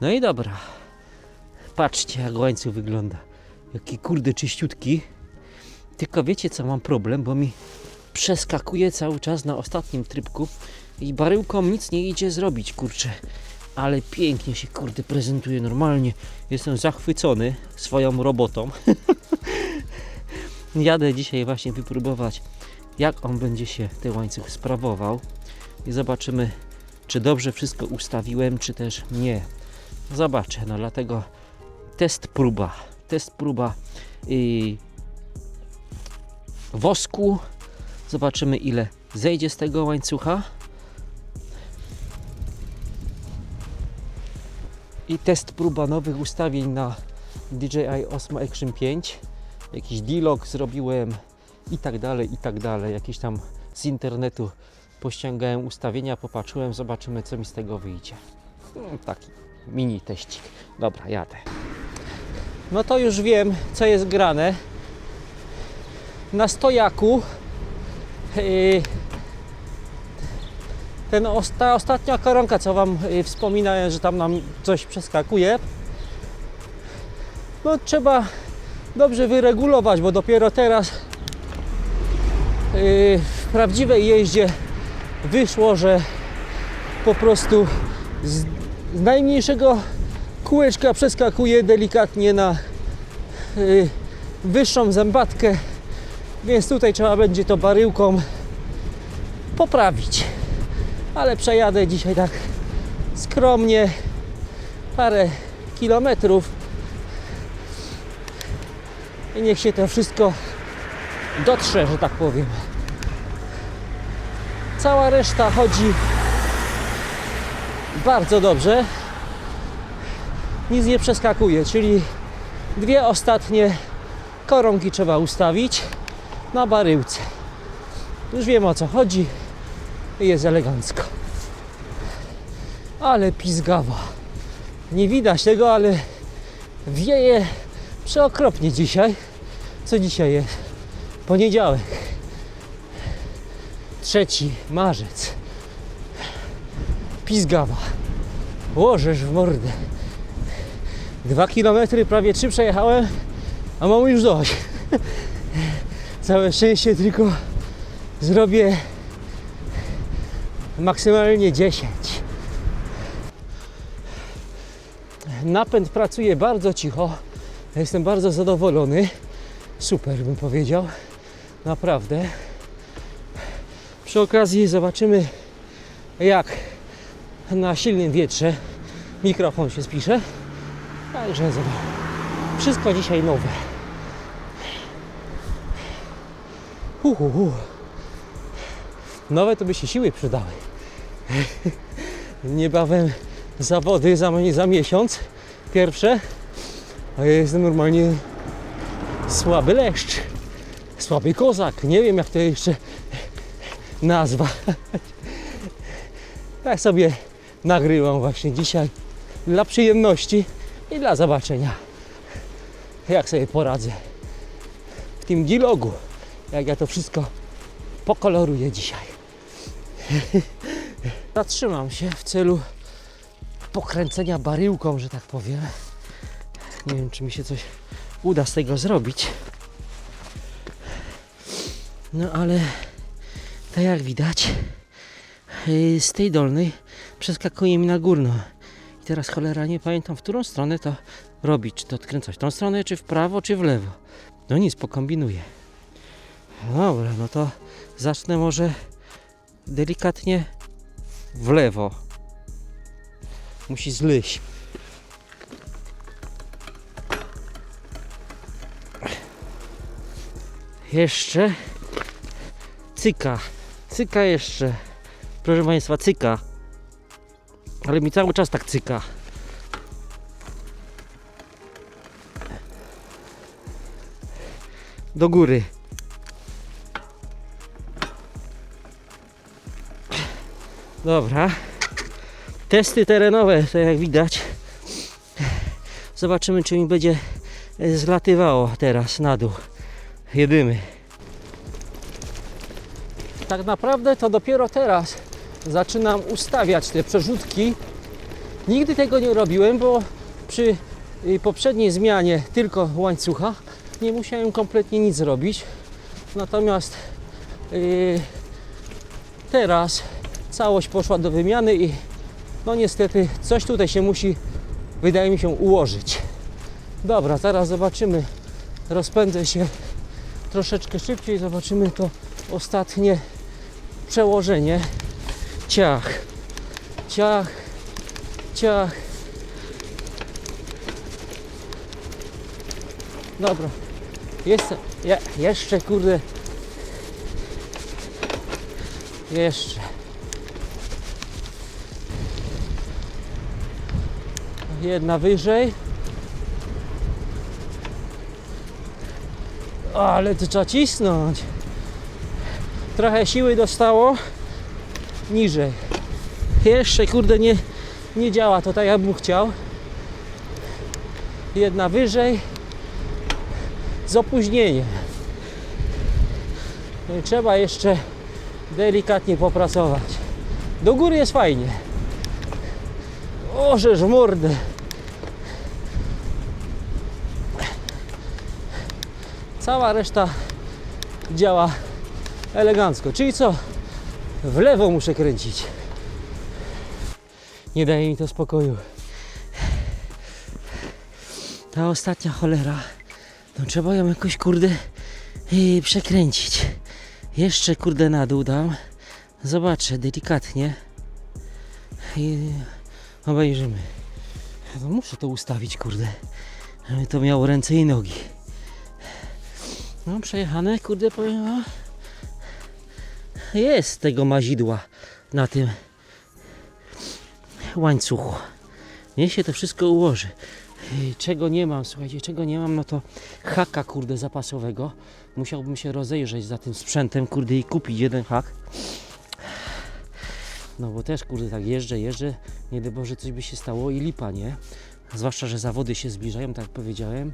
No i dobra. Patrzcie, jak łańcuch wygląda. Jaki kurde czyściutki. Tylko wiecie, co mam problem, bo mi przeskakuje cały czas na ostatnim trybku i baryłką nic nie idzie zrobić, kurczę. Ale pięknie się, kurde, prezentuje normalnie. Jestem zachwycony swoją robotą. Jadę dzisiaj właśnie wypróbować, jak on będzie się ten łańcuch sprawował. I zobaczymy, czy dobrze wszystko ustawiłem, czy też nie. Zobaczę, no dlatego test próba. Test próba yy, wosku. Zobaczymy, ile zejdzie z tego łańcucha. I test próba nowych ustawień na DJI Osmo Action 5. Jakiś D-Log zrobiłem i tak dalej, i tak dalej. Jakieś tam z internetu pościągałem ustawienia, popatrzyłem, zobaczymy co mi z tego wyjdzie. No, taki mini teścik. Dobra, jadę. No to już wiem, co jest grane. Na stojaku yy, ten, ta ostatnia koronka, co Wam yy, wspominałem, że tam nam coś przeskakuje, no trzeba dobrze wyregulować, bo dopiero teraz yy, w prawdziwej jeździe wyszło, że po prostu z, z najmniejszego kółeczka przeskakuje delikatnie na yy, wyższą zębatkę, więc tutaj trzeba będzie to baryłką poprawić. Ale przejadę dzisiaj tak skromnie parę kilometrów i niech się to wszystko dotrze, że tak powiem. Cała reszta chodzi bardzo dobrze. Nic nie przeskakuje, czyli dwie ostatnie koronki trzeba ustawić na baryłce. Już wiem o co chodzi jest elegancko. Ale pizgawa. Nie widać tego, ale wieje przeokropnie dzisiaj. Co dzisiaj jest? Poniedziałek. 3 marzec. Pizgawa. Łożesz w mordę. Dwa kilometry, prawie trzy przejechałem, a mam już dość. Całe szczęście tylko zrobię maksymalnie 10. Napęd pracuje bardzo cicho. Jestem bardzo zadowolony. Super bym powiedział. Naprawdę. Przy okazji zobaczymy jak na silnym wietrze mikrofon się spisze. Także zobacz. Wszystko dzisiaj nowe. Hu, hu, hu. Nowe to by się siły przydały. Niebawem zawody za, za miesiąc. Pierwsze. A ja jestem normalnie słaby leszcz. Słaby kozak. Nie wiem jak to jeszcze nazwa. Tak sobie nagrywam właśnie dzisiaj dla przyjemności i dla zobaczenia jak sobie poradzę w tym dilogu. Jak ja to wszystko pokoloruję dzisiaj. Zatrzymam się w celu pokręcenia baryłką, że tak powiem. Nie wiem, czy mi się coś uda z tego zrobić. No ale tak jak widać, z tej dolnej przeskakuje mi na górną. I teraz cholera nie pamiętam, w którą stronę to robić. Czy to odkręcać w tą stronę, czy w prawo, czy w lewo. No nic, pokombinuję. Dobra, no to zacznę może delikatnie w lewo. Musi zlyść. Jeszcze cyka. Cyka jeszcze. Proszę Państwa, cyka. Ale mi cały czas tak cyka. Do góry. Dobra. Testy terenowe, to jak widać. Zobaczymy, czy mi będzie e, zlatywało teraz na dół. Jedymy. Tak naprawdę to dopiero teraz zaczynam ustawiać te przerzutki Nigdy tego nie robiłem, bo przy y, poprzedniej zmianie tylko łańcucha nie musiałem kompletnie nic robić. Natomiast y, teraz całość poszła do wymiany i no niestety coś tutaj się musi, wydaje mi się, ułożyć. Dobra, zaraz zobaczymy. Rozpędzę się troszeczkę szybciej, zobaczymy to ostatnie przełożenie. Ciach, ciach, ciach. Dobra, jest, je, jeszcze kurde, jeszcze. Jedna wyżej. Ale to trzeba cisnąć. Trochę siły dostało. Niżej. Jeszcze kurde nie, nie działa to tak jakbym chciał. Jedna wyżej. Z opóźnieniem. No Trzeba jeszcze delikatnie popracować. Do góry jest fajnie. O, żeż w mordę. Cała reszta działa elegancko. Czyli co? W lewo muszę kręcić. Nie daje mi to spokoju. Ta ostatnia cholera. No trzeba ją jakoś kurde yy, przekręcić. Jeszcze kurde na dół dam. Zobaczę delikatnie. I obejrzymy. No muszę to ustawić kurde. Żeby to miało ręce i nogi. No przejechane, kurde powiem. Jest tego mazidła na tym łańcuchu. Niech się to wszystko ułoży. Czego nie mam, słuchajcie, czego nie mam, no to haka kurde zapasowego. Musiałbym się rozejrzeć za tym sprzętem, kurde, i kupić jeden hak. No bo też kurde tak jeżdżę, jeżdżę, nie daj Boże coś by się stało i lipa, nie? Zwłaszcza, że zawody się zbliżają, tak powiedziałem.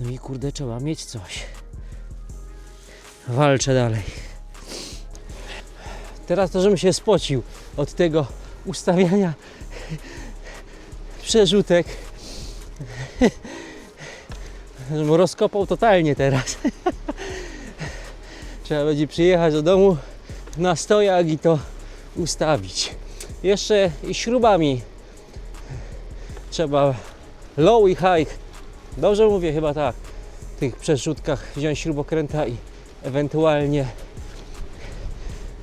No i kurde trzeba mieć coś. Walczę dalej. Teraz to, żebym się spocił od tego ustawiania przerzutek. Żebym rozkopał totalnie teraz. Trzeba będzie przyjechać do domu na stojak i to ustawić. Jeszcze i śrubami trzeba low i high. Dobrze mówię chyba tak. W tych przerzutkach wziąć śrubokręta i ewentualnie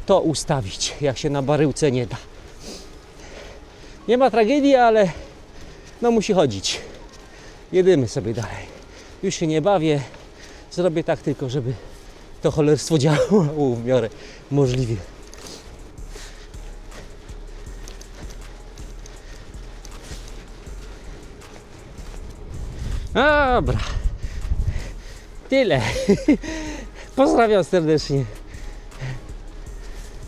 to ustawić, jak się na baryłce nie da. Nie ma tragedii, ale no musi chodzić. Jedymy sobie dalej. Już się nie bawię. Zrobię tak tylko, żeby to cholerstwo działało w miarę możliwie. Dobra. Tyle. Pozdrawiam serdecznie.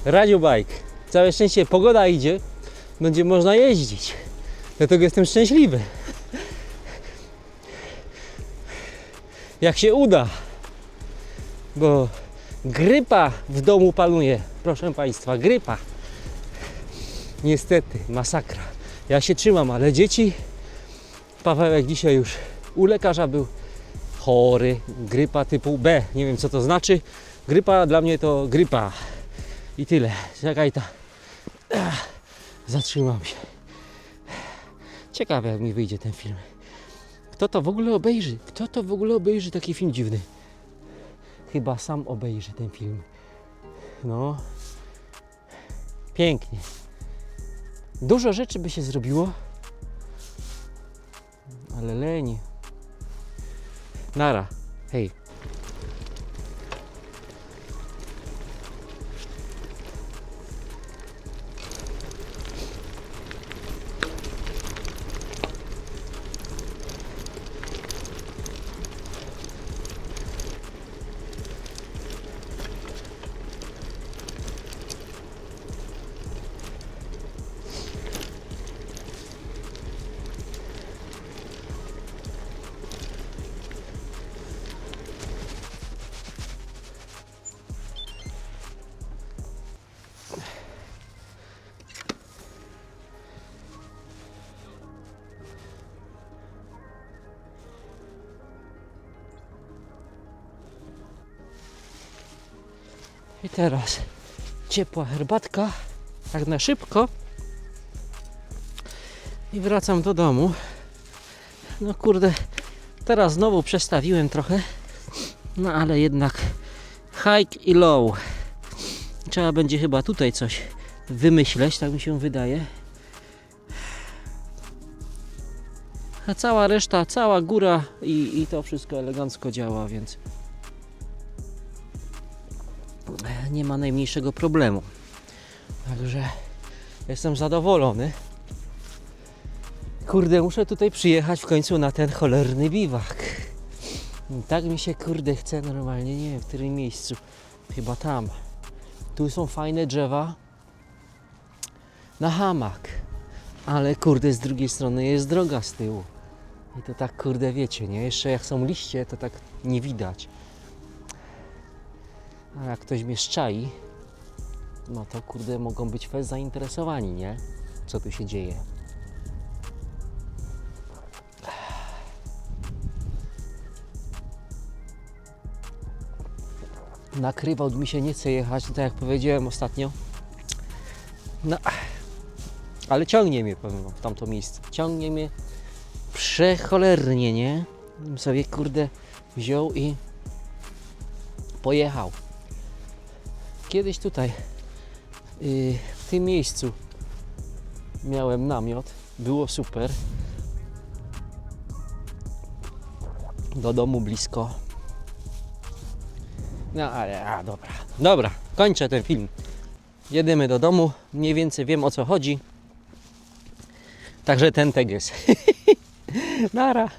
Radio Bike. Całe szczęście pogoda idzie. Będzie można jeździć. Dlatego jestem szczęśliwy. Jak się uda. Bo grypa w domu panuje. Proszę Państwa, grypa. Niestety, masakra. Ja się trzymam, ale dzieci. Pawełek dzisiaj już u lekarza był chory. Grypa typu B. Nie wiem co to znaczy. Grypa dla mnie to grypa. I tyle. Czekaj ta. Zatrzymam się. Ciekawe jak mi wyjdzie ten film. Kto to w ogóle obejrzy? Kto to w ogóle obejrzy taki film dziwny? Chyba sam obejrzy ten film. No. Pięknie. Dużo rzeczy by się zrobiło. Ale leni. Nara. Hej. I teraz ciepła herbatka, tak na szybko. I wracam do domu. No kurde, teraz znowu przestawiłem trochę. No ale jednak hike i low. Trzeba będzie chyba tutaj coś wymyśleć, tak mi się wydaje. A cała reszta, cała góra i, i to wszystko elegancko działa, więc nie ma najmniejszego problemu. Także jestem zadowolony. Kurde, muszę tutaj przyjechać w końcu na ten cholerny biwak. Tak mi się kurde chce normalnie, nie wiem w którym miejscu. Chyba tam. Tu są fajne drzewa. Na hamak. Ale kurde z drugiej strony jest droga z tyłu. I to tak kurde wiecie, nie? Jeszcze jak są liście, to tak nie widać. A jak ktoś mnie szczai, no to kurde mogą być fest zainteresowani, nie? Co tu się dzieje. Nakrywał mi się nie chce jechać, tak jak powiedziałem ostatnio. No, ale ciągnie mnie powiem w tamto miejsce. Ciągnie mnie przecholernie, nie? Bym sobie kurde wziął i pojechał. Kiedyś tutaj yy, w tym miejscu miałem namiot, było super. Do domu blisko. No ale, a dobra, dobra, kończę ten film. Jedziemy do domu, mniej więcej wiem o co chodzi. Także ten teges. Nara.